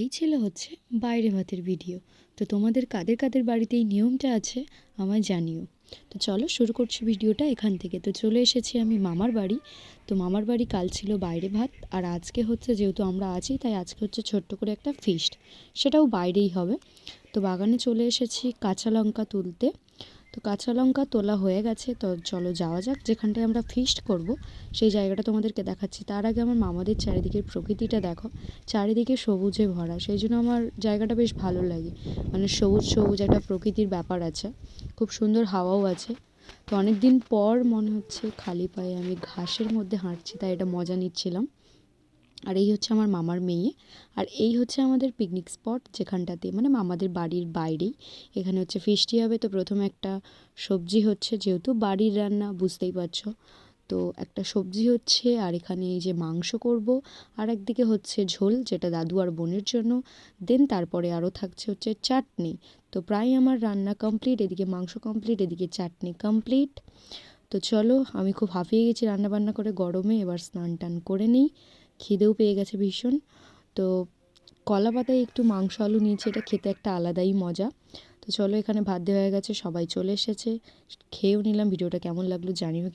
এই ছিল হচ্ছে বাইরে ভাতের ভিডিও। তো তোমাদের কাদের কাদের বাড়িতে এই নিয়মটা আছে আমায় জানিও। তো চলো শুরু করছি ভিডিওটা এখান থেকে। তো চলে এসেছি আমি মামার বাড়ি। তো মামার বাড়ি কাল ছিল বাইরে ভাত, আর আজকে হচ্ছে যেহেতু আমরা আছি, তাই আজকে হচ্ছে ছোট্ট করে একটা ফিস্ট সেটাও বাইরেই হবে। তো বাগানে চলে এসেছি কাঁচা লঙ্কা তুলতে। তো কাঁচা লঙ্কা তোলা হয়ে গেছে, তো চলো যাওয়া যাক। যেখানটায় আমরা ফিস্ট করব, সেই জায়গাটা তোমাদেরকে দেখাচ্ছি। তার আগে আমার মামাদের চারিদিকের প্রকৃতিটা দেখো। চারিদিকে সবুজে ভরা, সেই জন্য আমার জায়গাটা বেশ ভালো লাগে। মানে সবুজ সবুজ একটা প্রকৃতির ব্যাপার আছে। খুব সুন্দর হাওয়াও আছে। তো অনেক দিন পর মনে হচ্ছে খালি পায়ে আমি ঘাসের মধ্যে হাঁটছি, তাই এটা মজা নিচ্ছিলাম। আর এই হচ্ছে আমার মামার মেয়ে। আর এই হচ্ছে আমাদের পিকনিক স্পট যেখানটাতে মানে মামাদের বাড়ির বাইরেই। এখানে হচ্ছে ফিস্টি হবে, তো প্রথমে একটা সবজি হচ্ছে, যেহেতু বাড়ির রান্না, বুঝতেই পারছ। তো একটা সবজি হচ্ছে, আর এখানে এই যে মাংস করব, আর একদিকে হচ্ছে ঝোল, যেটা দাদু আর বোনের জন্য। দেন তারপরে আরও থাকছে হচ্ছে চাটনি। তো প্রায় আমার রান্না কমপ্লিট এদিকে মাংস কমপ্লিট এদিকে চাটনি কমপ্লিট তো চলো, আমি খুব হাঁপিয়ে গেছি রান্না বান্না করে, গরমে এবার স্নান টান করে নিই। খিদেও পেয়ে গেছে ভীষণ। তো কলা পাতায় একটু মাংস আলু নিয়েছি, এটা খেতে একটা আলাদাই মজা। তো চলো এখানে ভাত দেওয়া হয়ে গেছে, সবাই চলে এসেছে। খেয়েও নিলাম, ভিডিওটা কেমন লাগল জানিও